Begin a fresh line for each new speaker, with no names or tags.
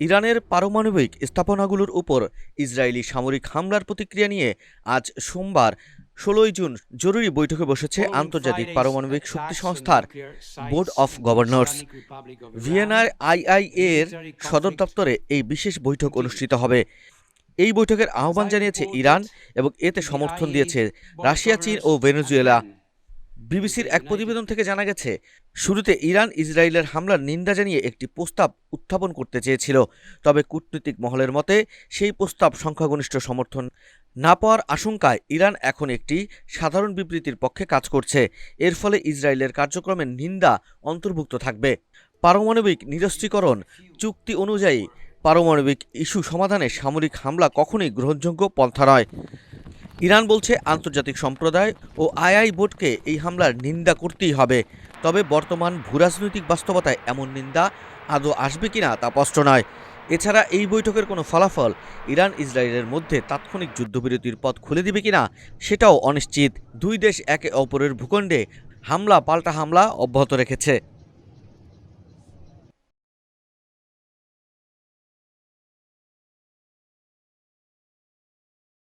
ইরানের পারমাণবিক স্থাপনাগুলোর উপর ইসরায়েলি সামরিক হামলার প্রতিক্রিয়া নিয়ে আজ সোমবার ষোলোই জুন জরুরি বৈঠকে বসেছে আন্তর্জাতিক পারমাণবিক শক্তি সংস্থার বোর্ড অফ গভর্নর্স ভিয়েনার আইআইএ এর সদর দপ্তরে এই বিশেষ বৈঠক অনুষ্ঠিত হবে। এই বৈঠকের আহ্বান জানিয়েছে ইরান এবং এতে সমর্থন দিয়েছে রাশিয়া চীন ও ভেনেজুয়েলা। বিবিসির এক প্রতিবেদন থেকে জানা গেছে শুরুতে ইরান ইসরায়েলের হামলার নিন্দা জানিয়ে একটি প্রস্তাব উত্থাপন করতে চেয়েছিল। তবে কূটনৈতিক মহলের মতে সেই প্রস্তাব সংখ্যাগরিষ্ঠ সমর্থন না পাওয়ার আশঙ্কায় ইরান এখন একটি সাধারণ বিবৃতির পক্ষে কাজ করছে। এর ফলে ইসরায়েলের কার্যক্রমের নিন্দা অন্তর্ভুক্ত থাকবে। পারমাণবিক নিরস্ত্রীকরণ চুক্তি অনুযায়ী পারমাণবিক ইস্যু সমাধানে সামরিক হামলা কখনোই গ্রহণযোগ্য পন্থা নয়। ইরান বলছে আন্তর্জাতিক সম্প্রদায় ও আইআই বোর্ডকে এই হামলার নিন্দা করতেই হবে। তবে বর্তমান ভূরাজনৈতিক বাস্তবতায় এমন নিন্দা আদৌ আসবে কিনা তা স্পষ্ট নয়। এছাড়া এই বৈঠকের কোনো ফলাফল ইরান ইসরায়েলের মধ্যে তাৎক্ষণিক যুদ্ধবিরতির পথ খুলে দিবে কিনা সেটাও অনিশ্চিত। দুই দেশ একে অপরের ভূখণ্ডে হামলা পাল্টা হামলা অব্যাহত রেখেছে।